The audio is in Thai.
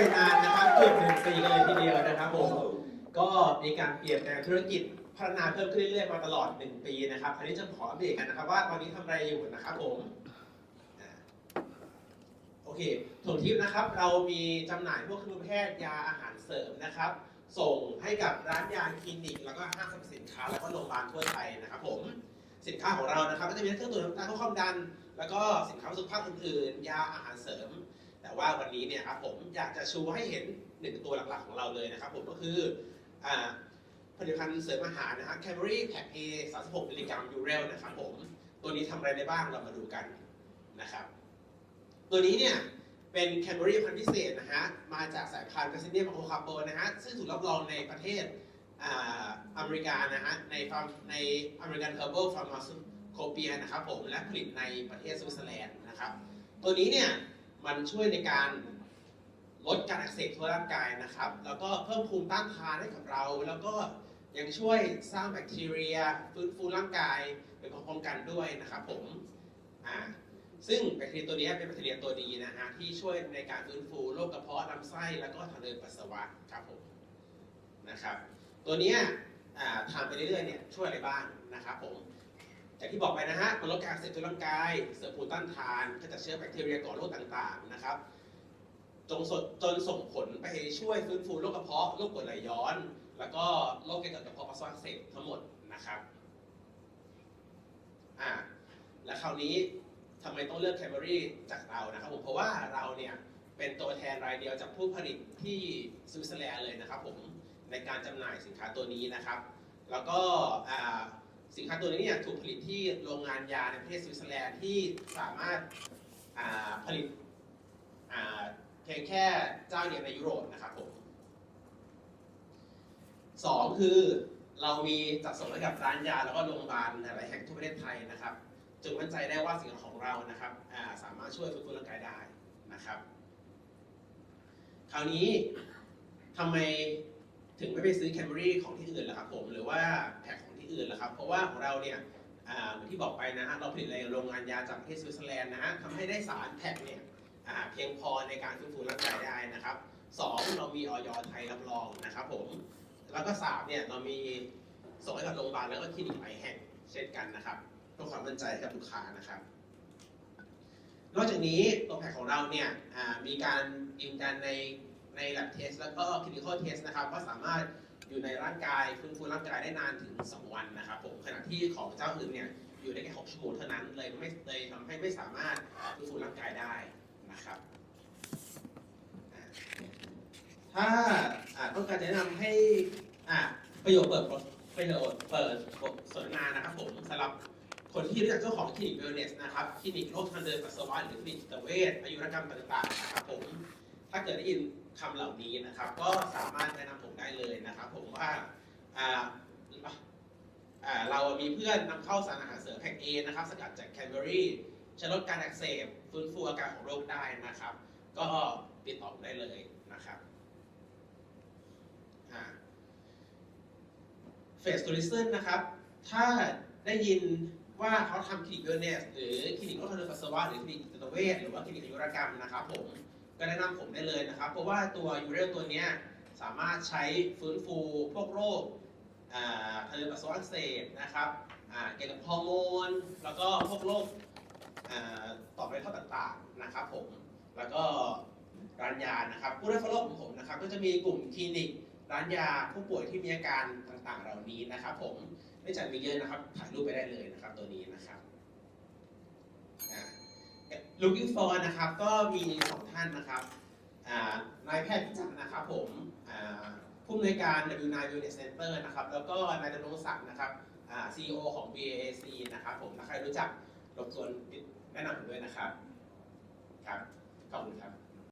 ไปนานนะครับเกือบหนึ่งปีเลยทีเดียวนะครับผมก็มีการเปลี่ยนแปลงธุรกิจพัฒนาเพิ่มขึ้นเรื่อยๆมาตลอด 1 ปีนะครับอันนี้จะขออัปเดตกันนะครับ ว่าตอนนี้ทำอะไรอยู่นะครับผมโอเคส่วนทิปนะครับ เรามีจำหน่ายพวกเครื่องแพทย์ยาอาหารเสริมนะครับ ส่งให้กับร้านยาคลินิก แล้วก็ห้างสรรพสินค้า แล้วก็โรงพยาบาลทั่วไทยนะครับผมสินค้าของเรานะครับก็จะมีเครื่องตรวจน้ำตาลความดัน แล้วก็สินค้าสุขภาพอื่นๆ ยาอาหารเสริม แต่ว่าวันนี้เนี่ยครับผมอยากจะชูให้เห็นหนึ่งตัวหลักๆของเราเลยนะครับผมก็คืออผลิตภัณฑ์เสริมอาหารนะฮะ Camry Pack A 36มิลลิกรัมยูเรลนะครับผมตัวนี้ทำอะไรได้บ้างเรามาดูกันนะครับ ตัวนี้เนี่ยเป็น Camry พันธุ์พิเศษนะฮะมาจากสายพันธุ์กาซิเนียมโคคาโบนะฮะซึ่งถูกรับรองในประเทศอเมริกานะฮะในฟาร์มใน American Herbal Pharmacopoeia นะครับผมและผลิตในประเทศสวิตเซอร์แลนด์นะครับ ตัวนี้เนี่ย มันช่วยในการลดการอักเสบทั่วร่างกายนะครับ แล้วก็เพิ่มภูมิต้านทานให้กับเรา แล้วก็ยังช่วยสร้างแบคทีเรียฟื้นฟูร่างกายไปพร้อมๆกันด้วยนะครับผมอ่าซึ่งแบคทีเรียตัวนี้เป็นแบคทีเรียตัวดีนะฮะที่ช่วยในการฟื้นฟูโรคกระเพาะลำไส้แล้วก็ทางเดินปัสสาวะครับผมนะครับ ตัวนี้ทานไปเรื่อยๆเนี่ยช่วยอะไรบ้างนะครับผม อย่างที่บอกไปนะฮะมันลดการเสบทั่วร่างกาย เสริมภูมิต้านทานขจัดเชื้อแบคทีเรียก่อโรคต่างๆนะครับจงสดจนส่งผลไปช่วยฟื้นฟูโรคกระเพาะโรคกรดไหลย้อน แล้วก็โรคเกี่ยวกับกระเพาะปัสสาวะอักเสบทั้งหมดนะครับอ่าและคราวนี้ทำไมต้องเลือกแคมเบอรี่จากเรานะครับผมเพราะว่าเราเนี่ยเป็นตัวแทนรายเดียวจากผู้ผลิตที่สวิตเซอร์แลนด์เลยนะครับผมในการจำหน่ายสินค้าตัวนี้นะครับ แล้วก็อ่า สินค้าตัวนี้เนี่ยถูกผลิตที่โรงงานยาในประเทศสวิตเซอร์แลนด์ที่สามารถาผลิตเพียงแค่เจ้าเดียวในยุโรปนะครับผมสองคือเรามีจัดส่งให้กับร้านยาแล้วก็โรงพยาบาลหลายแห่งทั่วประเทศไทยนะครับจึงมั่นใจได้ว่าสินค้าของเรานะครับาสามารถช่วยฟื้นฟูร่างกายได้นะครับ คราวนี้ทำไมถึงไม่ไปซื้อแคมเบรี่ของที่อื่นล่ะครับผมหรือว่าแพ็คของ อื่นล่ะครับ เพราะว่าของเราเนี่ยเหมือนที่บอกไปนะฮะเราผลิตในโรงงานยาจากประเทศสวิตเซอร์แลนด์นะฮะทำให้ได้สารแพ็คเนี่ยเพียงพอในการฟื้นฟูร่างกายได้นะครับสองเรามีออยไทยรับรองนะครับผมแล้วก็สามเนี่ยเรามีส่งให้กับโรงพยาบาลแล้วก็คลินิกหลายแห่งเช่นกันนะครับเพื่อความมั่นใจกับลูกค้านะครับนอกจากนี้ตัวแพ็คของเราเนี่ยมีการยืนยันในใน lab test แล้วก็ clinical test นะครับว่าสามารถ อยู่ในร่างกายฟื้นฟูร่างกายได้นานถึง 2 วันนะครับผมขณะที่ของเจ้าอื่นเนี่ยอยู่ได้แค่6ชั่วโมงเท่านั้นเลยไม่เลยทำให้ไม่สามารถฟื้นฟูร่างกายได้นะครับ ถ้าต้องการแนะนำให้อาประโยชน์เปิดประโยชน์เปิดบทสนทนานะครับผมสำหรับคนที่รู้จักเจ้าของคลินิกเวลเนสนะครับคลินิกโรคทางเดินปัสสาวะหรือคลินิกจิตเวชอายุรกรรมต่างๆนะครับผม ถ้าเกิดได้ยินคำเหล่านี้นะครับ ก็สามารถแนะนำผมได้เลยนะครับ ผมว่าอ่าอ่าเรามีเพื่อนนำเข้าสารอาหารเสริมแพ็กเอนะครับ สกัดจากแคนเบอรี่จะลดการอักเสบฟื้นฟูอาการของโรคได้นะครับ ก็ติดต่อผมได้เลยนะครับเฟสตูริซึนนะครับ ถ้าได้ยินว่าเขาทำคลินิกเวลเนสหรือคลินิกโรคทางเดินปัสสาวะหรือคลินิกจิตเวชหรือว่าคลินิกอายุรกรรมนะครับผม ก็แนะนำผมได้เลยนะครับ เพราะว่าตัวยูเรลตัวนี้สามารถใช้ฟื้นฟูพวกโรคอ่าทางเดินปัสสาวะอักเสบนะครับอ่าเกี่ยวกับฮอร์โมน แล้วก็พวกโรคอ่าต่อมในท่อต่างๆนะครับผม แล้วก็ร้านยานะครับผู้ได้ฟอลโล่ของผมนะครับก็จะมีกลุ่มคลินิกร้านยาผู้ป่วยที่มีอาการต่างๆ เหล่านี้นะครับผมไม่จัดมีเยอะนะครับถ่ายรูปไปได้เลยนะครับตัวนี้นะครับ looking for นะครับ ก็มีสองท่านนะครับนายแพทย์พิจักรนะครับผมผู้อำนวยการ W9 Unit Center นะครับ แล้วก็นายดำรงศักดิ์นะครับ CEO ของ BAC นะครับผมถ้าใครรู้จักรบกวนแนะนำผมด้วยนะครับ ครับ ขอบคุณครับ